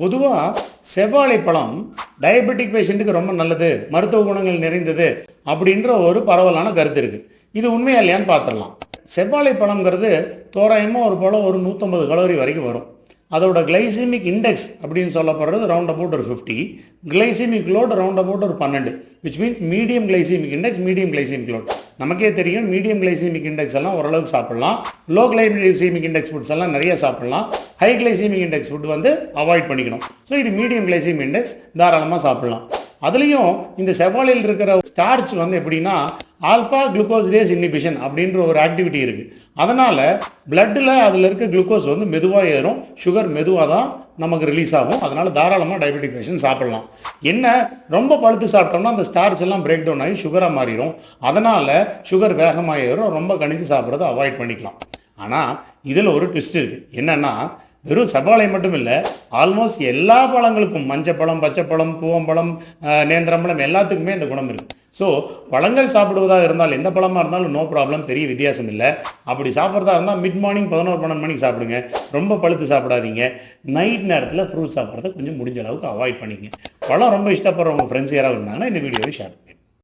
பொதுவாக செவ்வாழை பழம் டயபெட்டிக் பேஷண்ட்டுக்கு ரொம்ப நல்லது மருத்துவ குணங்கள் நிறைந்தது அப்படின்ற ஒரு பரவலான கருத்து இருக்குது இது உண்மையா இல்லையான்னு பார்த்துடலாம். செவ்வாழை பழம்ங்கிறது தோராயமாக ஒரு பழம் ஒரு நூற்றம்பது கலோரி வரைக்கும் வரும். அதோட கிளைசிமிக் இண்டெக்ஸ் அப்படின்னு சொல்லப்படுறது ரவுண்ட் அபவுட் ஒரு fifty glycemic load round about ஒரு பன்னெண்டு which means medium glycemic index medium glycemic load நமக்கே தெரியும் மீடியம் கிளைசிமிக் இண்டெக்ஸ் எல்லாம் ஓரளவுக்கு சாப்பிடலாம். லோ கிளைசிமிக் இண்டெக்ஸ் ஃபுட்ஸ் எல்லாம் நிறைய சாப்பிடலாம். ஹை கிளைசிமிக் இண்டெக்ஸ் ஃபுட் வந்து அவாய்ட் பண்ணிக்கணும். ஸோ இது மீடியம் கிளைசிமிக் இண்டெக்ஸ் தாராளமாக சாப்பிடலாம். அதுலேயும் இந்த செவ்வாழையில் இருக்கிற ஸ்டார்ச் வந்து எப்படின்னா ஆல்ஃபா குளுக்கோஸ்டேஸ் இன்ஹிபிஷன் அப்படின்ற ஒரு ஆக்டிவிட்டி இருக்குது அதனால் பிளட்டில் அதில் இருக்க குளுக்கோஸ் வந்து மெதுவாக ஏறும். சுகர் மெதுவாக தான் நமக்கு ரிலீஸ் ஆகும். அதனால் தாராளமாக டயபெட்டிக் பேஷண்ட் சாப்பிடலாம். என்ன? ரொம்ப பழுத்து சாப்பிட்டோம்னா அந்த ஸ்டார்ச் எல்லாம் பிரேக் டவுன் ஆகி சுகராக மாறிடும் அதனால் சுகர் வேகமாக ஏறும். ரொம்ப கணிச்சு சாப்பிட்றத அவாய்ட் பண்ணிக்கலாம். ஆனால் இதில் ஒரு ட்விஸ்ட் இருக்குது என்னென்னா வெறும் செவ்வாழை மட்டும் இல்லை ஆல்மோஸ்ட் எல்லா பழங்களுக்கும் மஞ்சப்பழம் பச்சைப்பழம் பூவம்பழம் நேந்திரம்பழம் எல்லாத்துக்குமே இந்த குணம் இருக்குது ஸோ பழங்கள் சாப்பிடுவதாக இருந்தால் எந்த பழமாக இருந்தாலும் நோ ப்ராப்ளம் பெரிய வித்தியாசம் இல்லை. அப்படி சாப்பிட்றதா இருந்தால் மிட் மார்னிங் பதினோரு பன்னெண்டு மணிக்கு சாப்பிடுங்க. ரொம்ப பழுத்து சாப்பிடாதீங்க. நைட் நேரத்தில் ஃப்ரூட் சாப்பிட்றத கொஞ்சம் முடிஞ்ச அளவுக்கு அவாய்ட் பண்ணிங்க பழம் ரொம்ப இஷ்டப்படுறவங்க ஃப்ரெண்ட்ஸ் யாராவது இருந்தாங்கன்னா இந்த வீடியோவை ஷேர்